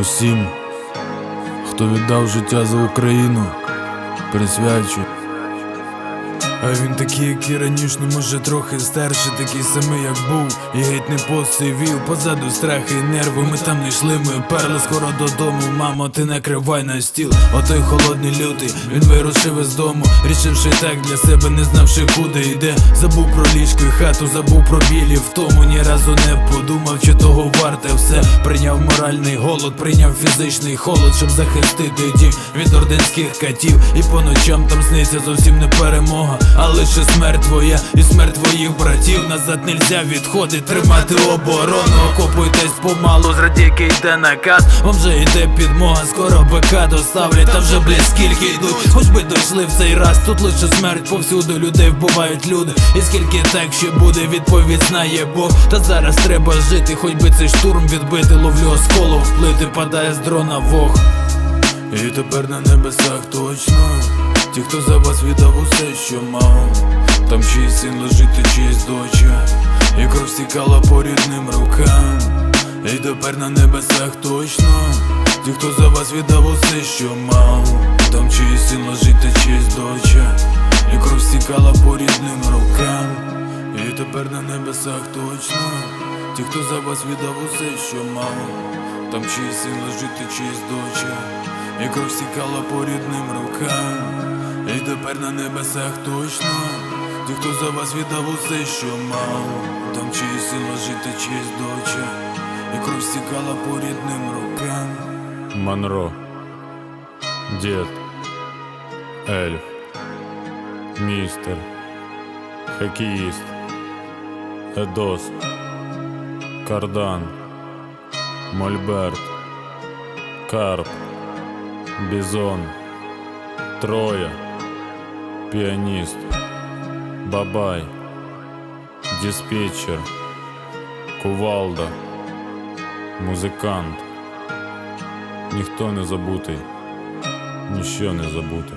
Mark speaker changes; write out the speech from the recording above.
Speaker 1: усім, хто віддав життя за Україну, присвячую. А він такий, як і раніше, може трохи старший, такий самий, як був, і геть не посивів, позаду страхи і нерви, ми там не йшли, ми перли скоро додому. Мамо, ти накривай на стіл, отой холодний лютий, він вирушив із дому, рішивши так для себе, не знавши куди йде. Забув про ліжко і хату, забув про білі втому, ні разу не подумав, чи того варте все. Прийняв моральний голод, прийняв фізичний холод, щоб захистити дім від орденських катів. І по ночам там сниться зовсім не перемога, а лише смерть твоя і смерть твоїх братів. Назад нельзя відходить, тримати оборону. Окопуйтесь помалу, зрадійки йде наказ. Вам вже йде підмога, скоро БК доставлять, та вже блядь, скільки йдуть. Хоч би дійшли в цей раз, тут лише смерть повсюду людей вбивають люди. І скільки так ще буде, відповідь знає Бог. Та зараз треба жити, хоч би цей штурм відбити, ловлю осколо вплити, падає з дрона вог. І тепер на небесах точно Ті, хто за вас віддав усе, що мав. Там чийсь син лежить, та чиїсь доча. І кров стікала по рідним рукам. І тепер на небесах точно. Ті, хто за вас віддав усе, що мав. Там чиїсь син лежить, та чиїсь доча. І кров стікала по рідним рукам. І тепер на небесах точно. Ті, хто за вас віддав усе, що мав. Там чиїсь син лежить, та чиїсь доча і кров стікала по рідним рукам, і тепер на небесах точно. Ті, хто за вас віддав усе, що мав, там чиїсь син лежить, та чиїсь доча, і кров стікала по рідним рукам.
Speaker 2: Монро, Дед, Эльф, Мистер, Хоккеист, Эдос, Кардан, Мольберт, Карп, Бизон, Троя, Пианист, Бабай, Диспетчер, Кувалда, Музикант. Ніхто не забутий, ніщо не забуте.